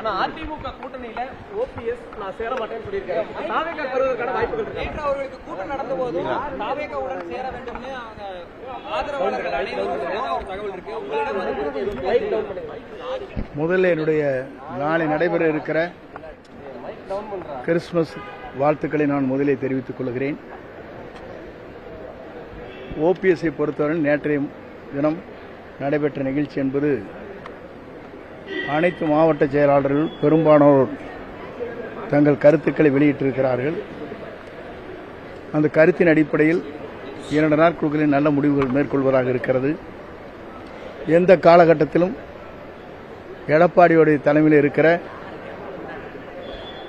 ஆனா அதிமுக கூட்டணியில ஓபிஎஸ் நான் சேர மாட்டேன்னு சொல்லியிருக்காரு. தாவேக்கா பெறுவதற்கான வாய்ப்புகள் இருக்கு? நேற்று அவர்களுக்கு கூட்டம் நடந்த போதும் தாவேகாவுடன் சேர வேண்டும்னு அவங்க ஆதரவாளர்கள் அனைவரும் சொன்னதா ஒரு தகவல் இருக்கு. உங்களிடம் அது லைட் டவுன் பண்ணுங்க. முதல்ல என்னுடைய நாளை நடைபெற இருக்கிற கிறிஸ்துமஸ் வாழ்த்துக்களை நான் முதலே தெரிவித்துக் கொள்கிறேன். ஓபிஎஸ்ஐ பொறுத்தவரை நேற்றைய தினம் நடைபெற்ற நிகழ்ச்சி என்பது அனைத்து மாவட்ட செயலாளர்கள் பெரும்பானோர் தங்கள் கருத்துக்களை வெளியிட்டிருக்கிறார்கள். அந்த கருத்தின் அடிப்படையில் இரண்டு நாட்களுக்குள்ளே நல்ல முடிவுகள் மேற்கொள்வதாக இருக்கிறது. எந்த காலகட்டத்திலும் எடப்பாடியுடைய தலைமையில் இருக்கிற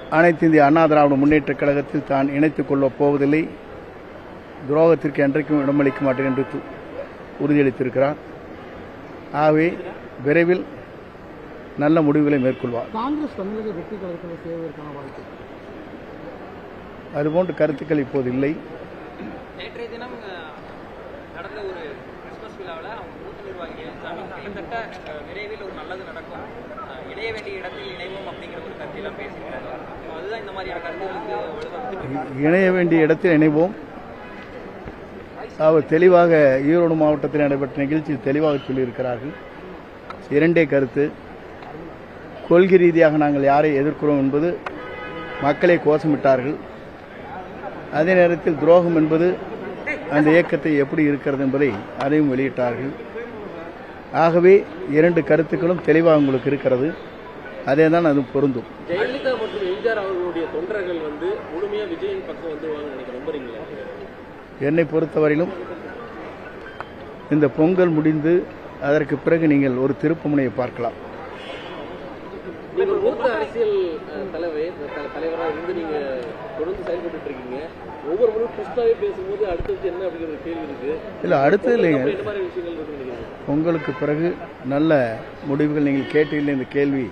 அனைத்து இந்திய அண்ணா திராவிட முன்னேற்றக் கழகத்தில் தான் இணைத்துக் கொள்ளப் போவதில்லை. துரோகத்திற்கு என்றைக்கும் இடமளிக்க மாட்டேன் என்று உறுதியளித்திருக்கிறார். ஆகவே விரைவில் நல்ல முடிவுகளை மேற்கொள்வார். காங்கிரஸ் தமிழக வெற்றி வாய்ப்பு அதுபோன்ற கருத்துக்கள் இப்போது இல்லை. நேற்றைய தினம் நடந்த ஒரு கிறிஸ்துமஸ் விழாவில் அவங்க மூத்த நிர்வாகிகள் கிட்டத்தட்ட விரைவில் ஒரு நல்லது நடக்கும். இணைய வேண்டிய இடத்தில் இணைவோம் அப்படிங்கிற ஒரு கருத்தையெல்லாம் பேசியிருக்காங்க. So அதுதான் இந்த மாதிரியான கருத்துகளுக்கு இணைய வேண்டிய இடத்தில் இணைவோம். அவர் தெளிவாக ஈரோடு மாவட்டத்தில் நடைபெற்ற நிகழ்ச்சியில் தெளிவாக சொல்லியிருக்கிறார்கள். இரண்டே கருத்து. கொள்கை ரீதியாக நாங்கள் யாரை எதிர்க்கிறோம் என்பது மக்களை கோஷமிட்டார்கள். அதே நேரத்தில் துரோகம் என்பது அந்த இயக்கத்தை எப்படி இருக்கிறது என்பதை அதையும் வெளியிட்டார்கள். ஆகவே இரண்டு கருத்துக்களும் தெளிவாக உங்களுக்கு இருக்கிறது. அதே தான் அது பொருந்தும். ஜெயலலிதா மற்றும் எம்ஜிஆர் அவர்களுடைய தொண்டர்கள் வந்து முழுமையா விஜயின் பக்கம் நம்புறீங்களா? என்னை பொறுத்தவரையிலும் இந்த பொங்கல் முடிந்து அதற்கு பிறகு நீங்கள் ஒரு திருப்புமுனையை பார்க்கலாம். நீங்க மூத்த அரசியல் தலைவர் த- தலைவரா இருந்து நீங்க தொடர்ந்து செயல்பட்டு இருக்கீங்க. ஒவ்வொரு முறையும் புஷ்டாவே பேசும்போது அடுத்தது என்ன அப்படிங்கிற கேள்வி இருக்கு. இல்லை அடுத்தது இல்லைங்க. பொங்கலுக்கு பிறகு நல்ல முடிவுகள் நீங்கள் கேட்டீர்கள் இந்த கேள்வி.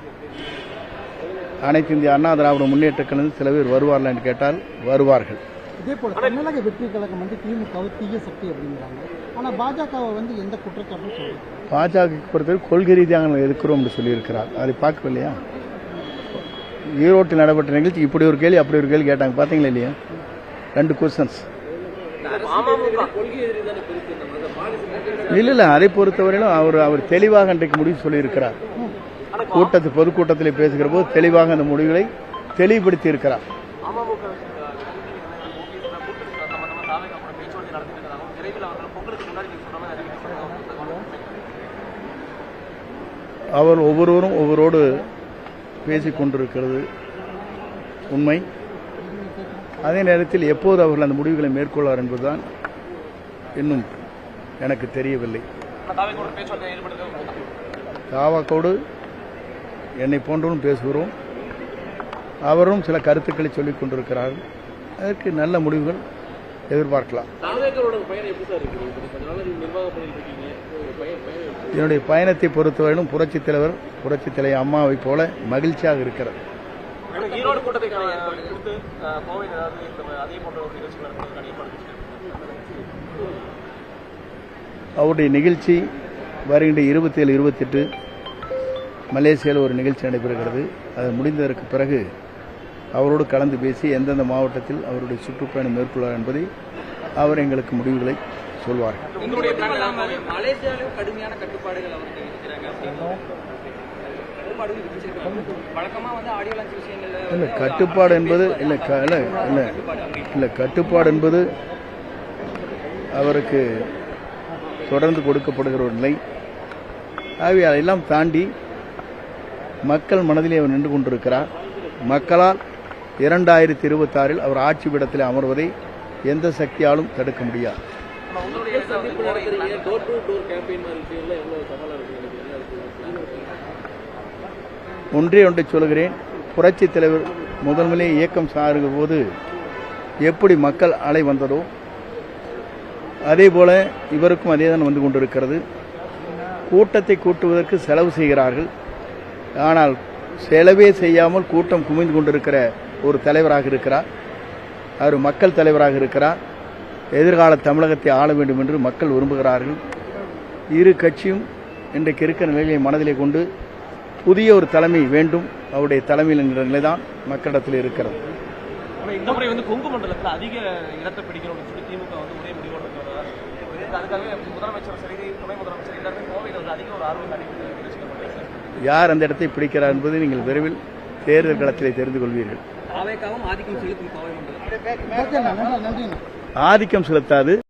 அனைத்து இந்திய அண்ணா திராவிட முன்னேற்ற கழகம் சில பேர் வருவார்கள் என்று கேட்டால் வருவார்கள். இதே போல தமிழக வெற்றி கழகம் வந்து திமுகவை தீய சக்தி அப்படிங்கிறாங்க. ஆனா பாஜகவை வந்து எந்த குற்றச்சாட்டும் சொல்றாங்க பாஜக பொறுத்தவரை கொள்கை ரீதியாக நாங்கள் எதிர்க்கிறோம் என்று சொல்லியிருக்கிறார். அதை பார்க்கவில்லையா? ஈரோட்டில் நடைபெற்ற நிகழ்ச்சி இப்படி ஒரு கேள்வி அப்படி ஒரு கேள்வி கேட்டாங்க. பார்த்தீங்களா இல்லையா? ரெண்டு கொஸ்டின்ஸ் இல்லை இல்லை. அதை பொறுத்தவரையிலும் அவர் அவர் தெளிவாக இன்றைக்கு முடிவு சொல்லியிருக்கிறார். கூட்டத்து பொதுக்கூட்டத்தில் பேசுகிற போது தெளிவாக அந்த முடிவுகளை தெளிவுபடுத்தி இருக்கிறார் பேச்சுவார்த்தை நடத்திட்டு இருக்காங்க. விரைவில் அவர்கள் பொங்கலுக்கு முன்னாடி நீங்க சொன்ன மாதிரி அறிவிக்க அவர் ஒவ்வொருவரும் ஒவ்வொருவரோடு பேசிக் கொண்டிருக்கிறது. உண்மை. அதே நேரத்தில் எப்போது அவர்கள் அந்த முடிவுகளை மேற்கொள்வார் என்பதுதான் இன்னும் எனக்கு தெரியவில்லை. தாவாக்கோடு என்னை போன்றவரும் பேசுகிறோம். அவரும் சில கருத்துக்களை சொல்லிக் கொண்டிருக்கிறார்கள் அதற்கு நல்ல முடிவுகள். எதிர்பார்க்கலாம்? என்னுடைய பயணத்தை பொறுத்தவரையிலும் புரட்சித் தலைவர் புரட்சித் தலைவர் அம்மாவைப் போல மகிழ்ச்சியாக இருக்கிறது அவருடைய நிகழ்ச்சி வருகின்ற இருபத்தேழு இருபத்தெட்டு மலேசியாவில் ஒரு நிகழ்ச்சி நடைபெறுகிறது. அது முடிந்ததற்கு பிறகு அவரோடு கலந்து பேசி எந்தெந்த மாவட்டத்தில் அவருடைய சுற்றுப்பயணம் மேற்கொள்வார் என்பதை அவர் எங்களுக்கு முடிவுகளை சொல்வார்கள். இல்லை கட்டுப்பாடு என்பது இல்லை இல்லை இல்லை இல்லை கட்டுப்பாடு என்பது அவருக்கு தொடர்ந்து கொடுக்கப்படுகிற ஒரு நிலை. ஆகவே அதையெல்லாம் தாண்டி மக்கள் மனதிலே அவர் நின்று கொண்டிருக்கிறார். மக்களால் இரண்டாயிரத்தி இருபத்தாறில் அவர் ஆட்சி பீடத்தில் அமர்வதை எந்த சக்தியாலும் தடுக்க முடியாது. ஒன்றே ஒன்றை சொல்கிறேன் புரட்சி தலைவர் முதல் இயக்கம் சாருகிற போது எப்படி மக்கள் அலை வந்ததோ அதே போல இவருக்கும் அதே தான் வந்து கொண்டிருக்கிறது. கூட்டத்தை கூட்டுவதற்கு செலவு செய்கிறார்கள். ஆனால் செலவே செய்யாமல் கூட்டம் குமிந்து கொண்டிருக்கிற ஒரு தலைவராக இருக்கிறார். அவர் மக்கள் தலைவராக இருக்கிறார். எதிர்கால தமிழகத்தை ஆள வேண்டும் என்று மக்கள் விரும்புகிறார்கள். இரு கட்சியும் இன்றைக்கு இருக்கிற நிலையை மனதிலே கொண்டு புதிய ஒரு தலைமை வேண்டும். அவருடைய தலைமையில் என்கிற நிலைதான் மக்களிடத்தில் இருக்கிறது. இந்த முறை வந்து கொங்கு மண்டலத்துல அதிக இடத்தை பிடிக்கணும் அப்படின்னு சொல்லி திமுக வந்து ஒரே முடிவோடு இருக்கிறதா அதுக்காகவே முதலமைச்சர் சரி துணை முதலமைச்சர் எல்லாருமே கோவையில் வந்து அதிக ஒரு ஆர்வம் காட்டிட்டு யார் அந்த இடத்தை பிடிக்கிறார் என்பதை நீங்கள் விரைவில் தேர்தல் களத்திலே தெரிந்து கொள்வீர்கள். ஆதிக்கம் செலுத்தாது.